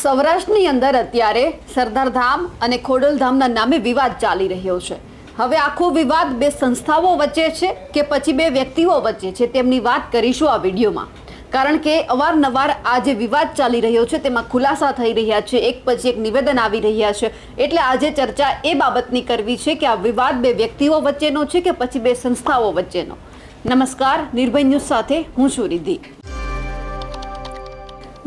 સૌરાષ્ટ્રની અંદર અત્યારે સરદારધામ અને ખોડલધામના નામે વિવાદ ચાલી રહ્યો છે. હવે આખો વિવાદ બે સંસ્થાઓ વચ્ચે છે કે પછી બે વ્યક્તિઓ વચ્ચે છે તેમની વાત કરીશું આ વિડીયોમાં. કારણ કે અવારનવાર આ જે વિવાદ ચાલી રહ્યો છે તેમાં ખુલાસા થઈ રહ્યા છે, એક પછી એક નિવેદન આવી રહ્યા છે. એટલે આજે ચર્ચા એ બાબતની કરવી છે કે આ વિવાદ બે વ્યક્તિઓ વચ્ચેનો છે કે પછી બે સંસ્થાઓ વચ્ચેનો. નમસ્કાર, નિર્ભય ન્યૂઝ સાથે હું છું રિદ્ધિ.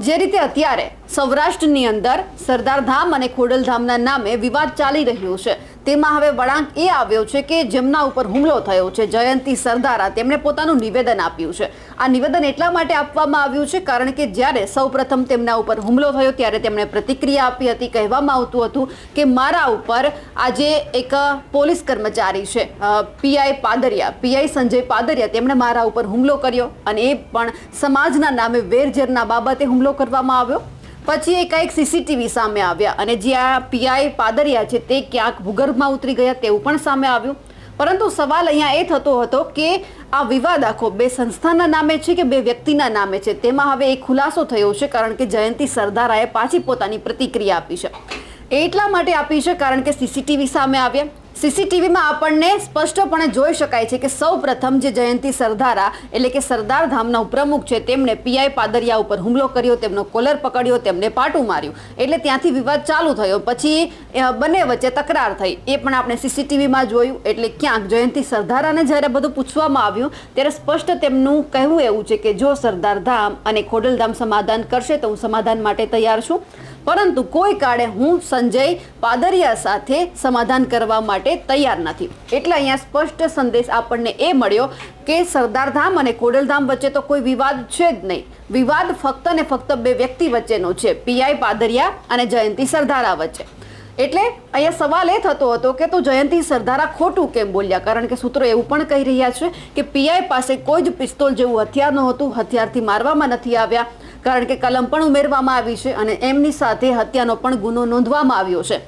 જે રીતે અત્યારે સૌરાષ્ટ્રની અંદર સરદારધામ અને ખોડલધામના નામે વિવાદ ચાલી રહ્યો છે. તેમાં હવે વળાંક એ આવ્યો છે કે જેમના ઉપર હુમલો થયો છે, જયંતી સરદારા, તેમણે પોતાનું નિવેદન આપ્યું છે. આ નિવેદન એટલા માટે આપવામાં આવ્યું છે કારણ કે જ્યારે સૌપ્રથમ તેમના ઉપર હુમલો થયો ત્યારે તેમણે પ્રતિક્રિયા આપી હતી, કહેવામાં આવતું હતું કે મારા ઉપર આજે એક પોલીસ કર્મચારી છે પીઆઈ પાદરિયા પીઆઈ સંજય પાદરિયા, તેમણે મારા ઉપર હુમલો કર્યો અને એ પણ સમાજના નામે વેરઝેરના બાબતે હુમલો કરવામાં આવ્યો. પછી એ કંઈક સીસીટીવી સામે આવ્યા અને જે આ પીઆઈ પાદરિયા છે તે ક્યાંક ભૂગર્ભમાં ઉતરી ગયા તેવું પણ સામે આવ્યું. પરંતુ સવાલ અહીંયા એ થતો હતો કે આ વિવાદ આખો બે સંસ્થાના નામે છે કે બે વ્યક્તિના નામે છે? તેમાં હવે એક ખુલાસો થયો છે કારણ કે જયંતી સરદારાએ પાછી પોતાની પ્રતિક્રિયા આપી છે. એટલા માટે આપી છે કારણ કે સીસીટીવી સામે આવ્યા. સીસીટીવીમાં આપણને સ્પષ્ટપણે જોઈ શકાય છે કે સૌ પ્રથમ જે જયંતી સરદારા, એટલે કે સરદાર ધામના ઉપપ્રમુખ છે, તેમણે પીઆઈ પાદરિયા ઉપર હુમલો કર્યો, તેમનો કોલર પકડ્યો, તેમને પાટું માર્યું. એટલે ત્યાંથી વિવાદ ચાલુ થયો. પછી બંને વચ્ચે તકરાર થઈ. એ પણ આપણે સીસીટીવીમાં જોયું. એટલે ક્યાંક જયંતી સરદારાને જ્યારે બધું પૂછવામાં આવ્યું, ત્યારે સ્પષ્ટ તેમનું કહેવું એવું છે કે જો સરદાર ધામ અને ખોડલધામ સમાધાન કરશે, તો હું સમાધાન માટે તૈયાર છું. પરંતુ કોઈ કાળે હું, સંજય, પાદરિયા સાથે સમાધાન કરવા માટે તૈયાર નથી. એટલે અહીંયા સ્પષ્ટ સંદેશ આપણને એ મળ્યો કે સરદારધામ અને કોડલધામ વચ્ચે તો કોઈ વિવાદ છે જ નહીં. વિવાદ ફક્ત ને ફક્ત બે વ્યક્તિ વચ્ચેનો છે પીઆઈ પાદરિયા અને જયંતી સરદારા વચ્ચે. એટલે અહીંયા સવાલ એ થતો હતો કે તું જયંતી સરદારા ખોટું કેમ બોલ્યા? કારણ કે સૂત્રો એવું પણ કહી રહ્યા છે કે પીઆઈ પાસે કોઈ જ પિસ્તોલ જેવું હથિયાર નહોતું, હથિયારથી મારવામાં નથી આવ્યા. કારણ કે કલમ પણ ઉમેરવામાં આવી છે અને એમની સાથે હત્યાનો પણ ગુનો નોંધવામાં આવ્યો છે.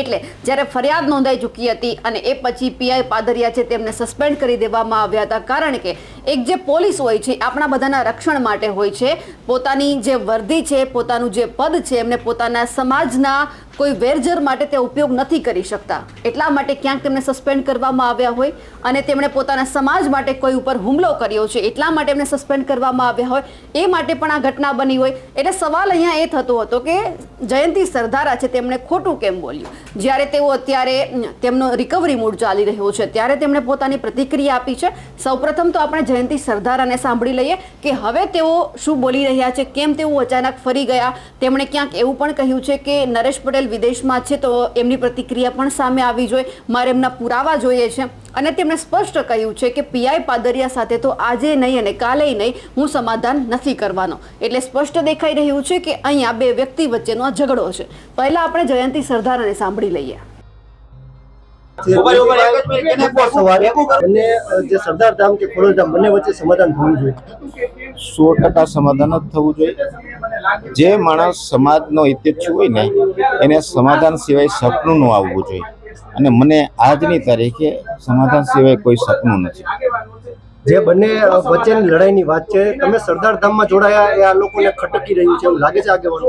એટલે જ્યારે ફરિયાદ નોંધાઈ ચૂકી હતી અને એ પછી પીઆઈ પાદરિયા છે તેમને સસ્પેન્ડ કરી દેવામાં આવ્યા હતા. કારણ કે એક જે પોલીસ હોય છે, આપણા બધાના રક્ષણ માટે હોય છે. પોતાની જે વર્દી છે, પોતાનું જે પદ છે, એમને પોતાના સમાજના કોઈ વેરઝર માટે તે ઉપયોગ નથી કરી શકતા. એટલા માટે ક્યાંક તેમને સસ્પેન્ડ કરવામાં આવ્યા હોય અને તેમણે પોતાના સમાજ માટે કોઈ ઉપર હુમલો કર્યો છે, એટલા માટે એમને સસ્પેન્ડ કરવામાં આવ્યા હોય, એ માટે પણ આ ઘટના બની હોય. એટલે સવાલ અહીંયા એ થતો હતો કે જયંતી સરદારા છે તેમણે ખોટું કેમ બોલ્યું? જ્યારે તેઓ અત્યારે તેમનો રિકવરી મૂડ ચાલી રહ્યો છે, ત્યારે તેમણે પોતાની પ્રતિક્રિયા આપી છે. સૌપ્રથમ તો આપણે જયંતી સરદારાને સાંભળી લઈએ કે હવે તેઓ શું બોલી રહ્યા છે, કેમ તેઓ અચાનક ફરી ગયા? તેમણે ક્યાંક એવું પણ કહ્યું છે કે નરેશ પટેલ વિદેશમાં છે, તો એમની પ્રતિક્રિયા પણ સામે આવી જોઈએ. મારે એમના પુરાવા જોઈએ છે. અને તેમણે સ્પષ્ટ કહ્યું છે કે પીઆઈ પાદરિયા સાથે તો આજે નહીં અને કાલે નહીં હું સમાધાન નથી કરવાનો. એટલે સ્પષ્ટ દેખાઈ રહ્યું છે કે અહીંયા બે વ્યક્તિ વચ્ચેનો આ ઝઘડો છે. પહેલા આપણે જયંતી સરદારાને સાંભળી લઈએ. અને જે સરદાર ધામ કે ખોડલધામ બંને વચ્ચે સમાધાન થવું જોઈએ. સો ટકા સમાધાન જ થવું જોઈએ. જે માણસ સમાજનો હિતેચ્છુ હોય ને એને સમાધાન સિવાય સપનું ન આવવું જોઈએ. અને મને આજની તારીખે સમાધાન સિવાય કોઈ સપનું નથી. જે બંને વચ્ચેની લડાઈની વાત છે તમે સરદાર ધામમાં જોડાયા એ આ લોકોને ખટકી રહ્યું છે એવું લાગે છે આગેવાનો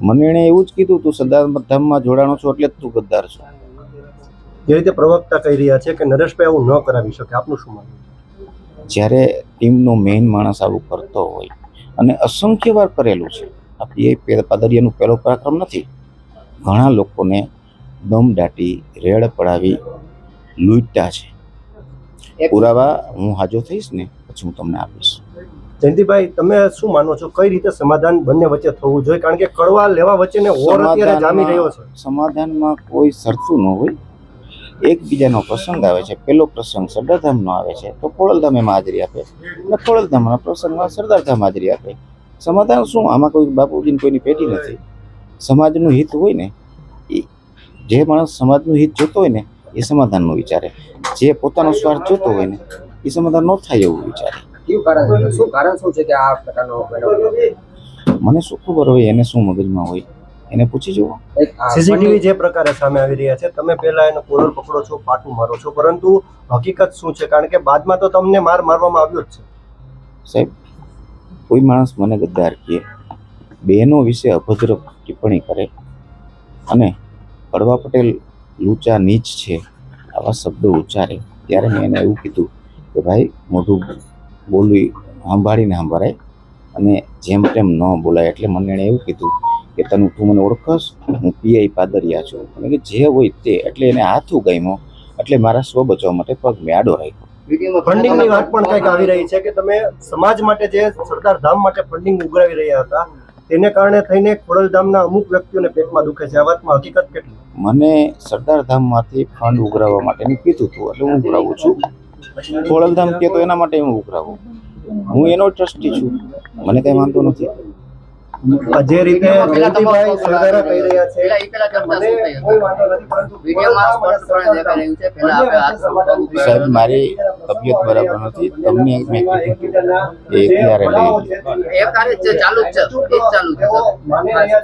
મને એણે એવું જ કીધું તું સરદાર ધામમાં જોડાણો છો એટલે જ તું ગદ્દાર છો. જે રીતે પ્રવક્તા કહી રહ્યા છે કે નરેશભાઈ આવું ન કરાવી શકે. આપનું શું માનવું જ્યારે ટીમનો મેઇન માણસ આવું કરતો હોય અને અસંખ્ય વાર કરેલું છે આ પીઆઈ પાદરિયાનું પહેલો પરાક્રમ નથી. ઘણા લોકોને દમ દાટી રેડ પડાવી લૂંટા છે. પુરાવા હું હાજર થઈશ ને પછી હું તમને આપીશ. જયંતિભાઈ તમે શું માનો છો? કઈ રીતે સમાધાન બંને વચ્ચે થવું જોઈએ? કારણ કે કડવા લેવા વચ્ચેને ઓર અત્યારે જામી રહ્યો છે. સમાધાનમાં કોઈ સરતું ન હોય. એકબીજાનો પ્રસંગ આવે છે પેલો પ્રસંગ સરદારધામનો આવે છે તો ખોડલધામ હાજરી આપે. અને ખોડલધામના પ્રસંગમાં સરદારધામ હાજરી આપે. સમાધાન શું? આમાં કોઈ બાપુજીની કોઈની પેટી નથી. સમાજનું હિત હોય ને એ જે માણસ સમાજનું હિત જોતો હોય ને એ સમાધાનનું વિચારે. જે પોતાનો સ્વાર્થ જોતો હોય ને એ સમાધાન ન થાય એવું વિચારે. શું કારણ શું છે કે આ પ્રકારનો મને શું ખબર હોય એને શું મગજમાં હોય? એને પૂછી જુઓ. સીસીટીવી જે પ્રકારે સામે આવી રહ્યા છે તમે પહેલા એનો કોલર પકડો છો પાટું મારો છો પરંતુ હકીકત શું છે? કારણ કે બાદમાં તો તમને માર મારવામાં આવ્યો જ છે. સાહેબ કોઈ માણસ મને ગદ્દાર કહે બહેનો વિશે અભદ્ર ટિપ્પણી કરે અને કડવા પટેલ લૂચા નીચ છે આવા શબ્દો ઉચ્ચારે ત્યારે મેં એને એવું કીધું કે ભાઈ મોઢું બોલવી સાંભળીને સાંભળાય અને જેમ તેમ ન બોલાય એટલે મને એણે એવું કીધું કે તને તું મને ઓળખસ? હું પીઆઈ પાદરિયા છું. અને કે જે હોય તે. એટલે એને હાથ ઉગામ્યો એટલે મારા સ્વ બચાવવા માટે પગ મેળો રાખ્યો. ફંડિંગની વાત પણ કંઈક આવી રહી છે કે તમે સમાજ માટે જે સરદાર ધામ માટે ફંડિંગ ઉઘરાવી રહ્યા હતા તેને કારણે થઈને ખોડલધામના અમુક વ્યક્તિઓને પેટમાં દુખે છે. આ વાતમાં હકીકત કેટલી? મને સરદાર ધામમાંથી ફંડ ઉઘરાવવા માટેનું કીધું હતું એટલે હું ઉઘરાવું છું. ખોડલધામ કે તો એના માટે હું ઉઘરાવું. હું એનો ટ્રસ્ટી છું. મને કઈ વાંધો નથી. જે રીતે જયંતિભાઈ સરદારા કહી રહ્યા છે છે. સાહેબ મારી તબિયત બરાબર નથી. તમને મેં કીધું એ ક્યારે લઈ છે ચાલુ જ છે ચાલુ છે છે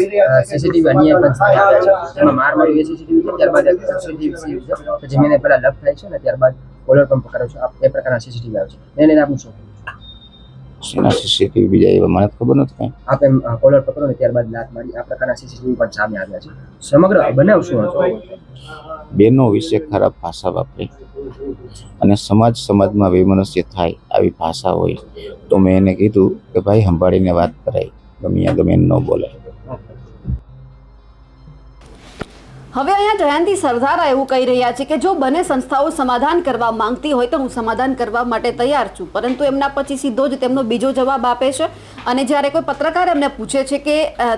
છે. સીસીટીવી અન્ય છે. એમાં માર મારી સીસીટીવી છે ત્યારબાદ સીસીટીવી છે. કે જેમને પહેલા લપ થાય છે ને ત્યારબાદ કોલર પંપ કરો છે. આ- એ પ્રકારના સીસીટીવી આવે છે. એને આપું આપનું છે? સીસીટીવી બીજા એવા મને ખબર નથી કઈ. આપ એમ કોલર પકડો ને ત્યારબાદ લાત મારી આ પ્રકારના સીસીટીવી પણ સામે આવ્યા છે. સમગ્ર બનાવ શું હતો? બેનો વિશે ખરાબ ભાષા વાપરી અને સમાજ સમાજમાં વૈમનસ્ય થાય આવી ભાષા હોય તો મેં એને કીધું કે ભાઈ સંભાળીને વાત કરાય ગમે ગમે ન બોલાય. હવે અહીંયા જયંતિ સરદારા એવું કહી રહ્યા છે કે જો બંને સંસ્થાઓ સમાધાન કરવા માંગતી હોય તો હું સમાધાન કરવા માટે તૈયાર છું. પરંતુ એમના પછી સીધો જ તેમનો બીજો જવાબ આપે છે. અને જ્યારે કોઈ પત્રકાર એમને પૂછે છે કે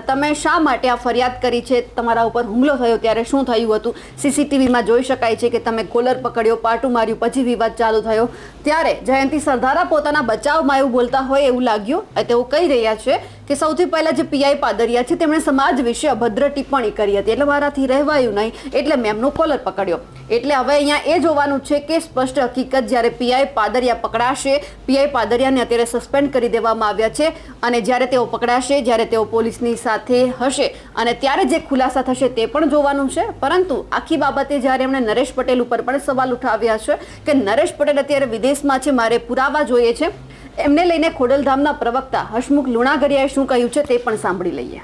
તમે શા માટે આ ફરિયાદ કરી છે? તમારા ઉપર હુમલો થયો ત્યારે શું થયું હતું? સીસીટીવીમાં જોઈ શકાય છે કે તમે કોલર પકડ્યો, પાટું માર્યું, પછી વિવાદ ચાલુ થયો. ત્યારે જયંતિ સરદારા પોતાના બચાવમાં એવું બોલતા હોય એવું લાગ્યું. તેઓ કહી રહ્યા છે કે સૌથી પહેલા જે પીઆઈ પાદરિયા છે, તેમણે સમાજ વિશે અભદ્ર ટિપ્પણી કરી હતી. એટલે મારાથી રહેવાયું નહીં, એટલે મેં એમનો કોલર પકડ્યો. એટલે હવે અહીંયા એ જોવાનું છે કે સ્પષ્ટ હકીકત જ્યારે પીઆઈ પાદરિયા પકડાશે, પીઆઈ પાદરિયાને અત્યારે સસ્પેન્ડ કરી દેવામાં આવ્યા છે અને જ્યારે તેઓ પકડાશે, જ્યારે તેઓ પોલીસની સાથે હશે. અને ત્યારે જે ખુલાસા થશે તે પણ જોવાનું છે. પરંતુ આખી બાબતે જ્યારે એમણે નરેશ પટેલ ઉપર પણ સવાલ ઉઠાવ્યા છે કે નરેશ પટેલ અત્યારે વિદેશમાં છે, મારે પુરાવા જોઈએ છે. એમને લઈને ખોડલધામના પ્રવક્તા હસમુખ લુણાગરિયાએ શું કહ્યું છે તે પણ સાંભળી લઈએ.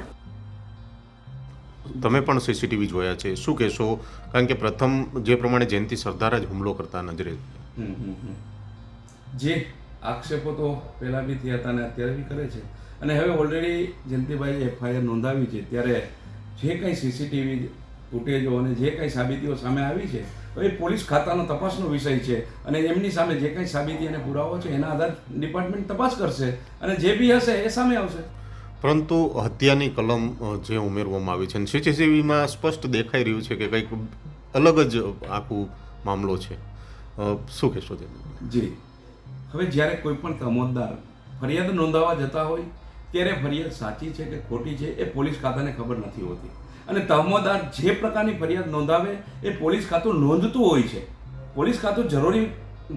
તમે પણ સીસીટીવી જોયા છે. શું કહેશો? કારણ કે પ્રથમ જે પ્રમાણે જયંતિ સરદાર જ હુમલો કરતા નજરે. જે આક્ષેપો તો પહેલાં બી થયા હતા અને અત્યારે બી કરે છે. અને હવે ઓલરેડી જયંતિભાઈએ એફઆઈઆર નોંધાવી છે. ત્યારે જે કંઈ સીસીટીવી ફૂટેજો અને જે કંઈ સાબિતીઓ સામે આવી છે તો એ પોલીસ ખાતાનો તપાસનો વિષય છે અને એમની સામે જે કંઈ સાબિતી અને પુરાવો છે એના આધાર ડિપાર્ટમેન્ટ તપાસ કરશે અને જે બી હશે એ સામે આવશે. પરંતુ હત્યાની કલમ જે ઉમેરવામાં આવી છે અને સીસીટીવીમાં સ્પષ્ટ દેખાઈ રહ્યું છે કે કંઈક અલગ જ આખું મામલો છે. શું કહેશો તે? જી. હવે જ્યારે કોઈ પણ તમોદદાર ફરિયાદ નોંધાવવા જતા હોય ત્યારે ફરિયાદ સાચી છે કે ખોટી છે એ પોલીસ ખાતાને ખબર નથી હોતી. અને તહમોદાર જે પ્રકારની ફરિયાદ નોંધાવે એ પોલીસ ખાતું નોંધતું હોય છે. પોલીસ ખાતું જરૂરી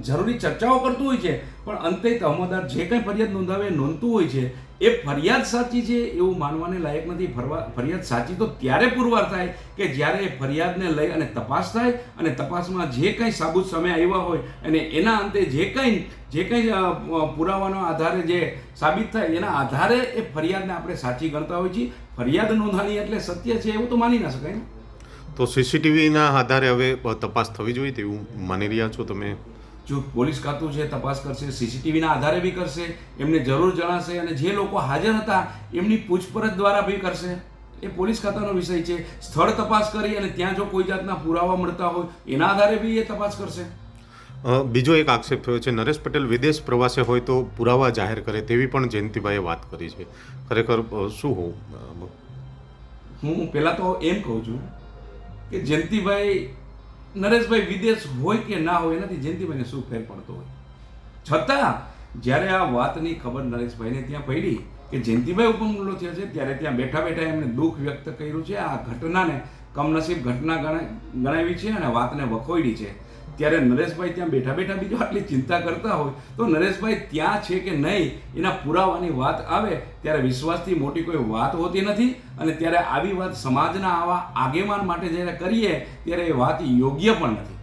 જરૂરી ચર્ચાઓ કરતું હોય છે, પણ અંતે તહમોદાર જે કંઈ ફરિયાદ નોંધાવે નોંધતું હોય છે. એ ફરિયાદ સાચી છે એવું માનવાને લાયક નથી. ફરવા, ફરિયાદ સાચી તો ત્યારે પુરવાર થાય કે જ્યારે એ ફરિયાદને લઈ અને તપાસ થાય અને તપાસમાં જે કંઈ સાબુત સમય આવ્યા હોય અને એના અંતે જે કંઈ જે કંઈ પુરાવાનો આધારે જે સાબિત થાય એના આધારે એ ફરિયાદને આપણે સાચી ગણતા હોઈએ છીએ. ફરિયાદ નોંધાણી એટલે સત્ય છે એવું તો માની ના શકાય ને. તો સીસીટીવીના આધારે હવે તપાસ થવી જોઈએ તેવું માની રહ્યા છો તમે? જો પોલીસ ખાતું છે તપાસ કરશે સીસીટીવીના આધારે બી કરશે એમને જરૂર જણાશે અને જે લોકો હાજર હતા એમની પૂછપરછ દ્વારા બી કરશે. એ પોલીસ ખાતાનો વિષય છે. સ્થળ તપાસ કરી અને ત્યાં જો કોઈ જાતના પુરાવા મળતા હોય એના આધારે બી એ તપાસ કરશે. બીજો એક આક્ષેપ થયો છે, નરેશ પટેલ વિદેશ પ્રવાસે હોય તો પુરાવા જાહેર કરે તેવી પણ જયંતિભાઈએ વાત કરી છે. ખરેખર શું હોવું? હું પહેલાં તો એમ કહું છું કે જયંતિભાઈ, નરેશભાઈ વિદેશ હોય કે ના હોય, એનાથી જયંતિભાઈને શું ફેર પડતો હોય? છતાં, જ્યારે આ વાતની ખબર નરેશભાઈને ત્યાં પડી કે જયંતિભાઈ ઉપર હુમલો થયો છે, ત્યારે ત્યાં બેઠા બેઠા એમણે દુઃખ વ્યક્ત કર્યું છે. આ ઘટનાને કમનસીબ ઘટના ગણાવી છે અને વાતને વખોડી છે. ત્યારે નરેશભાઈ ત્યાં બેઠા બેઠા બીજો આટલી ચિંતા કરતા હોય તો નરેશભાઈ ત્યાં છે કે નહીં એના પુરાવાની વાત આવે ત્યારે વિશ્વાસથી મોટી કોઈ વાત હોતી નથી અને ત્યારે આવી વાત સમાજના આવા આગેવાન માટે જ્યારે કરીએ ત્યારે એ વાત યોગ્ય પણ નથી.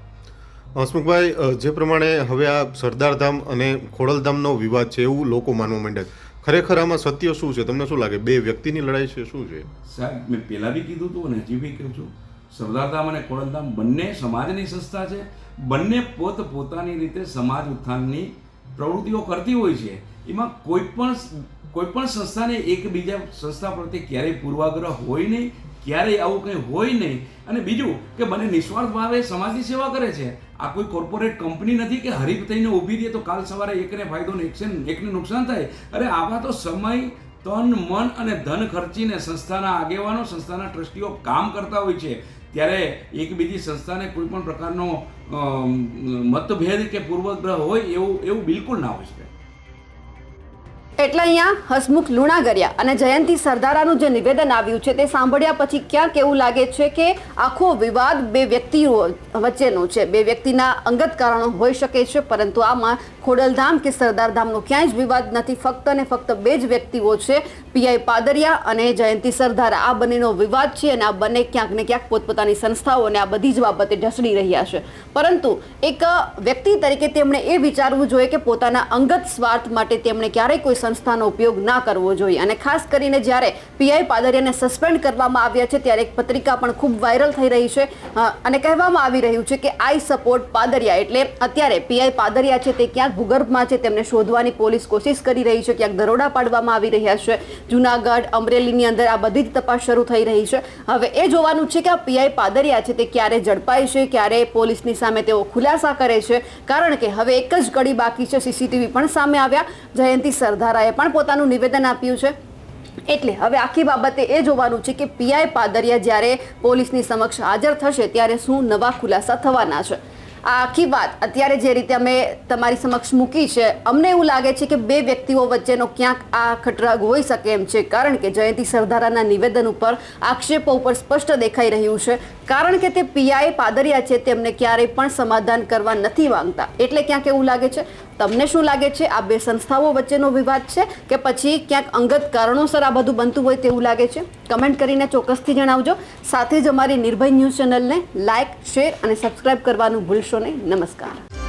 હસમુખભાઈ જે પ્રમાણે હવે આ સરદારધામ અને ખોડલધામનો વિવાદ છે એવું લોકો માનવા માંડ્યા છે. ખરેખર આમાં સત્ય શું છે? તમને શું લાગે? બે વ્યક્તિની લડાઈ છે શું છે? સાહેબ મેં પહેલાં બી કીધું હતું અને હજી બી કહું છું. સરદારધામ અને ખોડલધામ બંને સમાજની સંસ્થા છે. બંને પોત પોતાની રીતે સમાજ ઉત્થાનની પ્રવૃત્તિઓ કરતી હોય છે. એમાં કોઈ પણ કોઈ પણ સંસ્થાને એકબીજા સંસ્થા પ્રત્યે ક્યારેય પૂર્વાગ્રહ હોય નહીં, ક્યારેય આવું કંઈ હોય નહીં. અને બીજું કે બંને નિસ્વાર્થ ભાવે સમાજની સેવા કરે છે. આ કોઈ કોર્પોરેટ કંપની નથી કે હરીફ થઈને ઊભી રહે તો કાલ સવારે એકને ફાયદો ને એકને એકને નુકસાન થાય. અરે આવા તો સમય, તન, મન અને ધન ખર્ચીને સંસ્થાના આગેવાનો, સંસ્થાના ટ્રસ્ટીઓ કામ કરતા હોય છે. ત્યારે એક બીજી સંસ્થાને કોઈ પણ પ્રકારનો મતભેદ કે પૂર્વગ્રહ હોય એવું એવું બિલકુલ ના હોય છે એટલે અહીંયા હસમુખ લુણાગરિયા અને જયંતિ સરદારાનું જે નિવેદન આવ્યું છે તે સાંભળ્યા પછી ક્યાંક એવું લાગે છે કે આખો વિવાદ બે વ્યક્તિઓ વચ્ચેનો છે. બે વ્યક્તિના અંગત કારણો હોઈ શકે છે, પરંતુ આમાં ખોડલધામ કે સરદારધામનો ક્યાંય જ વિવાદ નથી. ફક્ત અને ફક્ત બે જ વ્યક્તિઓ છે, પીઆઈ પાદરિયા અને જયંતિ સરદારા. આ બંનેનો વિવાદ છે અને આ બંને ક્યાંક ને ક્યાંક પોતપોતાની સંસ્થાઓને આ બધી જ બાબતે ઢસડી રહ્યા છે. પરંતુ એક વ્યક્તિ તરીકે તેમણે એ વિચારવું જોઈએ કે પોતાના અંગત સ્વાર્થ માટે તેમણે ક્યારેય કોઈ સંસ્થાનો ઉપયોગ ના કરવો જોઈએ. અને ખાસ કરીને જ્યારે પીઆઈ પાદરિયાને સસ્પેન્ડ કરવામાં આવ્યા છે, ત્યારે એક પત્રિકા પણ ખૂબ વાયરલ થઈ રહી છે. અને કહેવામાં આવી રહ્યું છે કે આઈ સપોર્ટ પાદરિયા એટલે અત્યારે પીઆઈ પાદરિયા છે તે ક્યાંક ભૂગર્ભમાં છે, તેમને શોધવાની પોલીસ કોશિશ કરી રહી છે, ક્યાંક દરોડા પાડવામાં આવી રહ્યા છે. જુનાગઢ, અમરેલીની અંદર આ બધી જ તપાસ શરૂ થઈ રહી છે. હવે એ જોવાનું છે કે આ પીઆઈ પાદરિયા છે તે ક્યારે ઝડપાય છે, ક્યારે પોલીસની સામે તેઓ ખુલાસા કરે છે. કારણ કે હવે એક જ કડી બાકી છે, સીસીટીવી પણ સામે આવ્યા. જયંતિ સરદારાએ પણ પોતાનું નિવેદન આપ્યું છે. એટલે હવે આખી બાબતે એ જોવાનું છે કે પીઆઈ પાદરિયા જ્યારે પોલીસની સમક્ષ હાજર થશે ત્યારે શું નવા ખુલાસા થવાના છે. આ આખી વાત અત્યારે જે રીતે અમે તમારી સમક્ષ મૂકી છે, અમને એવું લાગે છે કે બે વ્યક્તિઓ વચ્ચેનો ક્યાંક આ ખટરાગ હોઈ શકે એમ છે. કારણ કે જયંતિ સરદારાના નિવેદન ઉપર આક્ષેપો ઉપર સ્પષ્ટ દેખાઈ રહ્યું છે. કારણ કે તે પીઆઈ પાદરિયા છે, તેમને ક્યારેય પણ સમાધાન કરવા નથી માંગતા. એટલે ક્યાંક એવું લાગે છે, તમને શું લાગે છે, આ બે સંસ્થાઓ વચ્ચેનો વિવાદ છે કે પછી ક્યાંક અંગત કારણોસર આ બધું બનતું હોય તેવું લાગે છે? કમેન્ટ કરીને ચોક્કસથી જણાવજો. સાથે જ અમારી નિર્ભય ન્યૂઝ ચેનલને લાઇક શેર અને સબસ્ક્રાઇબ કરવાનું ભૂલશો નહીં. નમસ્કાર.